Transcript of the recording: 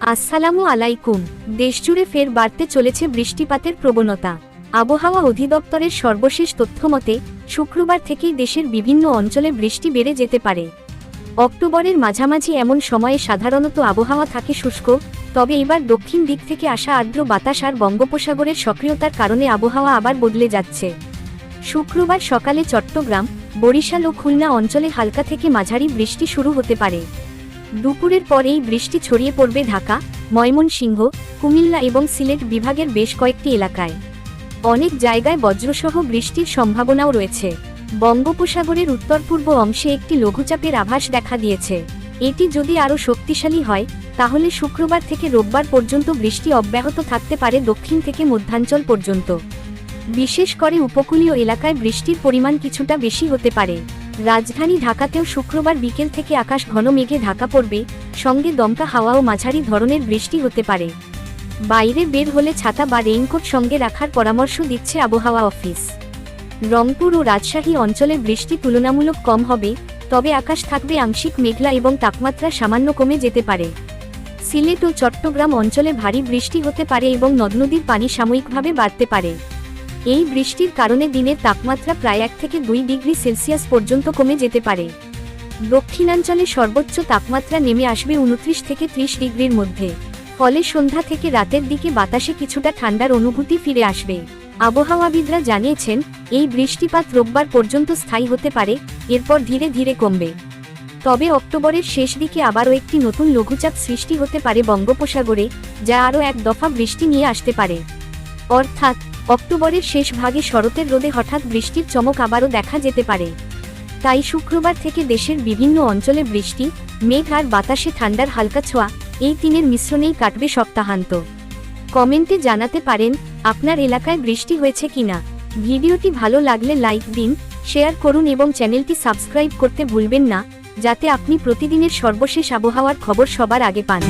আসসালামু আলাইকুম। দেশজুড়ে ফের বাড়তে চলেছে বৃষ্টিপাতের প্রবণতা। আবহাওয়া অধিদপ্তরের সর্বশেষ তথ্যমতে, শুক্রবার থেকেই দেশের বিভিন্ন অঞ্চলে বৃষ্টি বেড়ে যেতে পারে। অক্টোবরের মাঝামাঝি এমন সময়ে সাধারণত আবহাওয়া থাকে শুষ্ক, তবে এবার দক্ষিণ দিক থেকে আসা আর্দ্র বাতাস আর বঙ্গোপসাগরের সক্রিয়তার কারণে আবহাওয়া আবার বদলে যাচ্ছে। শুক্রবার সকালে চট্টগ্রাম, বরিশাল ও খুলনা অঞ্চলে হালকা থেকে মাঝারি বৃষ্টি শুরু হতে পারে। দুপুরের পর এই বৃষ্টি ছড়িয়ে পড়বে ঢাকা, ময়মনসিংহ, কুমিল্লা এবং সিলেট বিভাগের বেশ কয়েকটি এলাকায়। অনেক জায়গায় বজ্রসহ বৃষ্টির সম্ভাবনাও রয়েছে। বঙ্গোপসাগরের উত্তর পূর্ব অংশে একটি লঘুচাপের আভাস দেখা দিয়েছে। এটি যদি আরও শক্তিশালী হয়, তাহলে শুক্রবার থেকে রোববার পর্যন্ত বৃষ্টি অব্যাহত থাকতে পারে দক্ষিণ থেকে মধ্যাঞ্চল পর্যন্ত। বিশেষ করে উপকূলীয় এলাকায় বৃষ্টির পরিমাণ কিছুটা বেশি হতে পারে। রাজধানী ঢাকাতেও শুক্রবার বিকেল থেকে আকাশ ঘন মেঘে ঢাকা পড়বে, সঙ্গে দমকা হাওয়া ও মাঝারি ধরনের বৃষ্টি হতে পারে। বাইরে বের হলে ছাতা বা রেইনকোট সঙ্গে রাখার পরামর্শ দিচ্ছে আবহাওয়া অফিস। রংপুর ও রাজশাহী অঞ্চলে বৃষ্টি তুলনামূলক কম হবে, তবে আকাশ থাকবে আংশিক মেঘলা এবং তাপমাত্রা সামান্য কমে যেতে পারে। সিলেট ও চট্টগ্রাম অঞ্চলে ভারী বৃষ্টি হতে পারে এবং নদনদীর পানি সাময়িকভাবে বাড়তে পারে। এই বৃষ্টির কারণে দিনের তাপমাত্রা প্রায় এক থেকে দুই ডিগ্রি সেলসিয়াস পর্যন্ত কমে যেতে পারে। দক্ষিণাঞ্চলে সর্বোচ্চ তাপমাত্রা নেমে আসবে উনত্রিশ থেকে ত্রিশ ডিগ্রির মধ্যে। ফলে সন্ধ্যা থেকে রাতের দিকে বাতাসে কিছুটা ঠান্ডার অনুভূতি ফিরে আসবে। আবহাওয়াবিদরা জানিয়েছেন, এই বৃষ্টিপাত রোববার পর্যন্ত স্থায়ী হতে পারে, এরপর ধীরে ধীরে কমবে। তবে অক্টোবরের শেষ দিকে আবারও একটি নতুন লঘুচাপ সৃষ্টি হতে পারে বঙ্গোপসাগরে, যা আরও এক দফা বৃষ্টি নিয়ে আসতে পারে। অর্থাৎ, অক্টোবরের শেষ ভাগে শরতের রোদে হঠাৎ বৃষ্টির চমক আবারও দেখা যেতে পারে। তাই শুক্রবার থেকে দেশের বিভিন্ন অঞ্চলে বৃষ্টি, মেঘ আর বাতাসে ঠান্ডার হালকা ছোঁয়া, এই তিনের মিশ্রণেই কাটবে সপ্তাহান্ত। কমেন্টে জানাতে পারেন, আপনার এলাকায় বৃষ্টি হয়েছে কিনা? ভিডিওটি ভালো লাগলে লাইক দিন, শেয়ার করুন এবং চ্যানেলটি সাবস্ক্রাইব করতে ভুলবেন না, যাতে আপনি প্রতিদিনের সর্বশেষ আবহাওয়ার খবর সবার আগে পান।